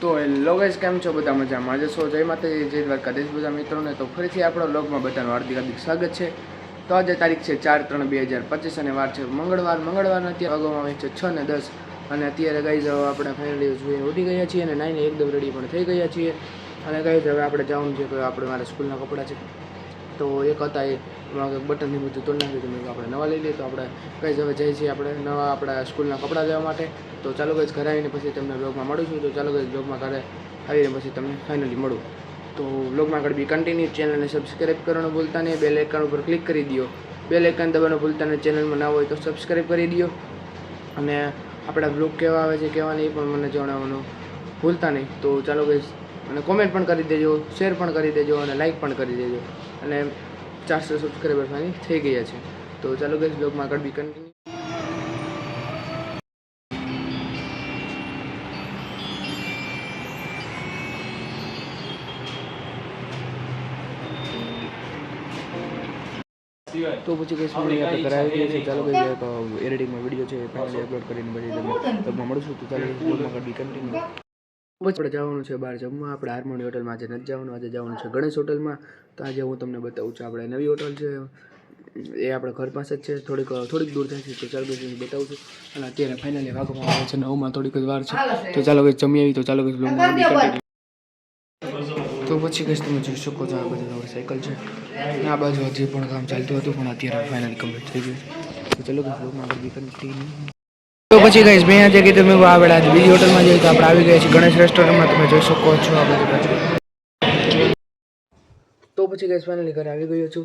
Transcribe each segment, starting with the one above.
તો hello guys કેમ છો? બધા મજામાં આજે સો જય માતાજી, જય દ્વારકાધીશ બધા મિત્રોને. તો ફરીથી આપણા બ્લોગમાં બધાનું હાર્દિક હાર્દિક સ્વાગત છે. તો આજે તારીખ છે ચાર ત્રણ બે હજાર પચીસ અને વાર છે મંગળવાર. મંગળવારના અત્યારે અગાઉમાં આવે છે છ ને દસ. અને અત્યારે ગાઈઝ આપણે ફાઇનલી જોઈએ ઉડી ગયા છીએ અને નાઈને એકદમ રેડી પણ થઈ ગયા છીએ. અને ગાઈઝ હવે આપણે જવાનું છે કે આપણે મારા સ્કૂલના કપડાં છે. તો એક હતા એ કંઈક બટનની બધું તોડી નાખ્યું મેં આપણે નવા લઈ લઈએ તો આપણે કઈ હવે જઈએ છીએ આપણે નવા આપણા સ્કૂલના કપડાં લેવા માટે. તો ચાલો ગઈ ઘરે આવીને પછી તમને બ્લોગમાં મળું છું. તો ચાલો ગઈ બ્લોગમાં ઘરે આવીને પછી તમને ફાઇનલી મળું. તો બ્લોગમાં આગળ બી કન્ટિન્યુ ચેનલને સબસ્ક્રાઈબ કરવાનું ભૂલતા નહીં. બેલ આઇકન ઉપર ક્લિક કરી દો. બેલ આઇકન દબાવવાનું ભૂલતા નહીં. ચેનલમાં ના હોય તો સબસ્ક્રાઈબ કરી દો. અને આપણા બ્લોગ કેવા આવે છે, કેવા નહીં પણ મને જણાવવાનું ભૂલતા નહીં. તો ચાલો ગઈ અને કોમેન્ટ પણ કરી દેજો શેર પણ કરી દેજો અને લાઇક પણ કરી દેજો. અને ચારસો સબસ્ક્રાઈબર ફાઇનલી થઈ ગયા છે. તો ચાલો ગઈ બ્લોગમાં આગળ બી કન્ટિન્યુ તો પછી કઈ ફેમિલી આપણે કરાવી દઈએ છીએ. ચાલો કઈ એડિટિંગમાં વીડિયો છે ફાઇનલી અપલોડ કરીને પછી તમે તમને મળશું તો ચાલો આગળ બી કન્ટિન્યુ આપણે જવાનું છે બહાર જમવા. આપણે હાર્મોની હોટલમાં આજે નથી જવાનું. આજે જવાનું છે ગણેશ હોટલમાં. તો આજે હું તમને બતાવું છું આપણે નવી હોટલ છે. એ આપણે ઘર પાસે જ છે. થોડીક થોડીક દૂર થાય છે, તો ચાલો ગઈ બતાવું છું. અને અત્યારે ફાઇનલી વાગવામાં આવે છે નવમાં, થોડીક જ વાર છે. તો ચાલો ગઈ જમી આવી તો ચાલો કન્ટિન્યુ તો પછી કઈ તમે જોઈ શકો છો આ બાજુ સાયકલ છે. આ બાજુ હજી પણ કામ ચાલતું હતું, પણ અત્યારે ફાઇનલી કમ્પ્લીટ થઈ ગયું છે. તો ચાલો ગઈ બ્લોગમાં તો પછી ગઈશ મેં આજે કીધું મેં આવેલા આજે બીજી હોટલમાં જઈએ તો આપણે આવી ગયા છીએ. ગણેશ રેસ્ટોરન્ટમાં તમે જોઈ શકો છો આ બાજુ તો પછી ગઈશ ફાઇનલી ઘરે આવી ગયો છું.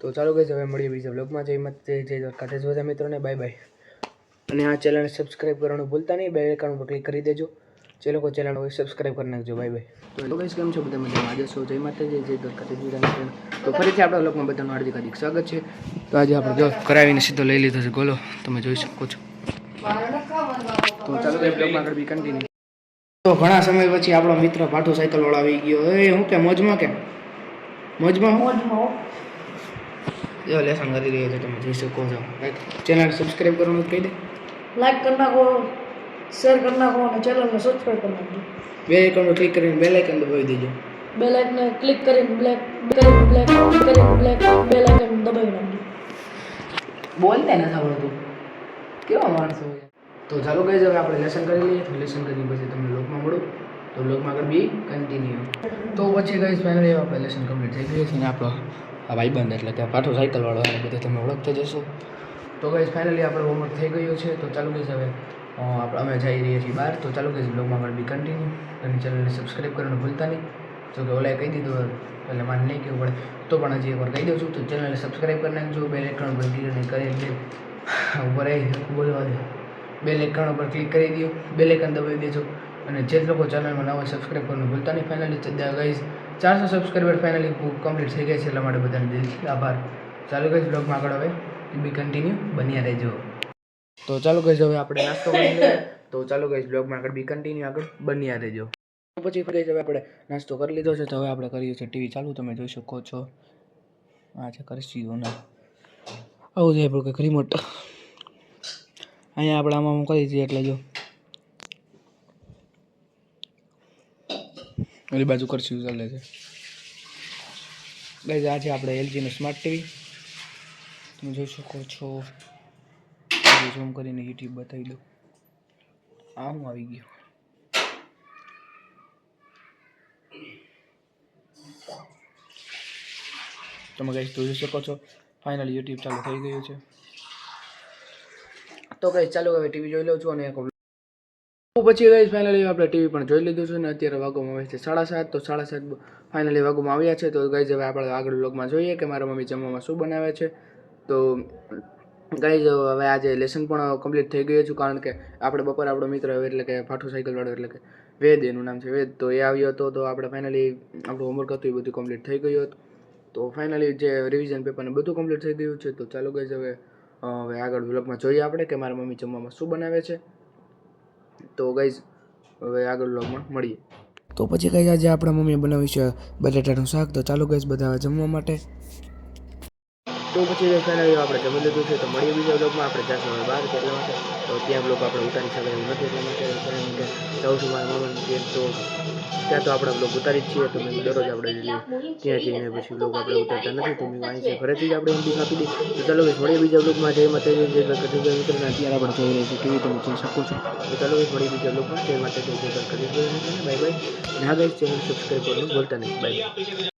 તો ચાલો ગઈશ હવે મળીએ બીજા બ્લોગમાં જઈ મત જય દ્વારકાધીશ. બધા મિત્રોને બાય બાય અને આ ચેનલને સબસ્ક્રાઈબ કરવાનું ભૂલતા નહીં. બે એકાઉન્ટ પર ક્લિક કરી દેજો. જે લોકો ચેનલ હોય સબસ્ક્રાઇબ કરી નાખજો. બાય બાય તો હેલો કેમ છો? બધા મજામાં? આજે સો જય માતાજી, જય દ્વારકાધીશ બધા તો ફરીથી આપણા બ્લોગમાં બધાનું હાર્દિક હાર્દિક સ્વાગત છે. તો આજે આપણે જો કરાવીને સીધો લઈ લીધો છે ગોલો. તમે જોઈ શકો છો. તો ચાલો ભાઈ બ્લોગમાં આગળ બી કન્ટિન્યુ તો ઘણા સમય પછી આપણો મિત્ર પાઠો સાયકલ વાળો આવી ગયો એ હું કે મોજમાં કેમ મોજમાં હું જો લેસન કરી રહ્યો છે તમે જોઈ શકો છો ચેનલ સબસ્ક્રાઇબ કરવાનું કહી દે લાઈક કરી નાખો શેર કરી નાખો અને ચેનલને સબસ્ક્રાઇબ કરી નાખજો બે આઇકન ક્લિક કરીને બેલ આઇકન દબાવી દેજો બે આઇકન ક્લિક કરીને બ્લેક કરીને બ્લેક કરીને બ્લેક બે આઇકન દબાવી નાખજો બોલતે નથી આવડતું કેવા માણસો તો ચાલો કહી હવે આપણે લેસન કરી લઈએ. લેસન કરી પછી તમને લોકમાં મળું. તો લોકમાં આગળ બી કન્ટિન્યુ તો પછી ગઈ ફાઇનલી આપણે લેસન કમ્પ્લીટ થઈ ગયું છે ને આપણો આ ભાઈબંધ એટલે કે પાછો સાયકલવાળો અને બધે તમે ઓળખતા જશો તો ગઈ ફાઇનલી આપણો હોમવર્ક થઈ ગયું છે. તો ચાલુ ગઈ હવે આપણે, અમે જઈ રહ્યા છીએ બહાર. તો ચાલુ ગઈ બ્લોગમાં આગળ બી કન્ટિન્યુ અને ચેનલને સબસ્ક્રાઈબ કરવાનું ભૂલતા નહીં. જો કે ઓલાએ કહી દીધું એટલે મને નહીં કહેવું પડે. તો પણ હજી એકવાર કહી દઉં છું, તો ચેનલને સબસ્ક્રાઈબ કરી નાખજો. બે ઇલેક્ટ્રોન પર કરી કરી ઉપર આવી બોલવા દે. બે લેકન ઉપર ક્લિક કરી દો બે લેકન દબાવી દેજો. અને જે લોકો ચેનલમાં નવા સબસ્ક્રાઈબ કરવાનું ભૂલતા નહીં. ફાઇનલી ગઈ ચારસો સબસ્ક્રાઈબર ફાઇનલી કમ્પ્લીટ થઈ ગયા છે એટલા માટે બધાને દિલથી આભાર. ચાલુ ગઈ બ્લોગમાં આગળ હવે બી કન્ટિન્યુ બન્યા રહેજો. તો ચાલુ ગઈ હવે આપણે નાસ્તો કરી લઈએ. તો ચાલુ ગઈ બ્લોગમાં આગળ બી કન્ટિન્યુ આગળ બન્યા રહેજો. પછી ગઈ હવે આપણે નાસ્તો કરી લીધો છે. તો હવે આપણે કરીએ છીએ ટીવી ચાલુ, તમે જોઈ શકો છો. આ છે કરશીઓ ના આવું છે આપણું કંઈક રિમોટ અહીંયા આપણે આમાં કરી દઈએ એટલે જો. ઓલી બાજુ કરશું, ચાલે છે. ગાઈઝ આ છે આપણે એલજીનું સ્માર્ટ ટીવી તમે જોઈ શકો છો. ઝૂમ કરીને યુટ્યુબ બતાવી દઉં. હું આવી ગયો. તમે ગાઈઝ જોઈ શકો છો. ફાઇનલી યુટ્યુબ ચાલુ થઈ ગયું છે. તો કઈ ચાલુ હવે ટીવી જોઈ લઉં છું અને એક પછી ગઈ ફાઇનલી આપણે ટીવી પણ જોઈ લીધું છે ને અત્યારે વાગોમાં આવે છે સાડા સાત, તો સાડા સાત ફાઇનલી વાગવામાં આવ્યા છે. તો ગઈ હવે આપણે આગળ લોકમાં જોઈએ કે મારા મમ્મી જમવામાં શું બનાવે છે. તો ગઈ હવે આજે લેસન પણ કમ્પ્લીટ થઈ ગયું છું કારણ કે આપણે બપોર આપણો મિત્ર એટલે કે ફાઠું સાયકલવાળો એટલે કે વેદ એનું નામ છે, વેદ. તો એ આવ્યો હતો, તો આપણે ફાઇનલી આપણું હોમવર્ક હતું, એ બધું કમ્પ્લીટ થઈ ગયું હતું. તો ફાઇનલી જે રિવિઝન પેપરને બધું કમ્પ્લીટ થઈ ગયું છે, તો ચાલો ગઈ હવે હવે આગળ વ્લોગમાં જોઈએ આપણે કે મારા મમ્મી જમવામાં શું બનાવે છે. તો ગાઈઝ હવે આગળ વ્લોગમાં મળીએ. તો પછી કઈ આજે આપણા મમ્મીએ બનાવ્યું છે બટેટાનું શાક. તો ચાલો ગાઈઝ બધા જમવા માટે. તો પછી ફાઇનલી આપણે જમી લીધું છે તો મળીએ બીજા બ્લોગમાં આપણે જશું હવે બહાર એટલા માટે તો ત્યાં બ્લોગ આપણે ઉતારી શકાય એવું નથી એટલા માટે કારણ કે જાઉં છું મારા મામાનું ઘેર તો ત્યાં તો આપણે બ્લોગ ઉતારી જ છીએ તો મેં દરરોજ આપણે જઈએ ત્યાં જઈને પછી બ્લોગ આપણે ઉતારતા નથી તો મેં અહીં છે ઘરેથી જ આપણે એમડી આપી દઈએ તો ચાલો guys, મળીએ બીજા બ્લોગમાં જય માતાજી જય દ્વારકાધીશ મિત્રોને અત્યારે આપણે જોઈ રહ્યા છીએ કેવી તમે જોઈ શકો છો તો ચાલો guys, મળીએ બીજા બ્લોગમાં જય માતાજી જય દ્વારકાધીશ બાય બાય અને હા ગાઈસ ચેનલ સબસ્ક્રાઈબ કરવાનું ભૂલતા નહીં બાય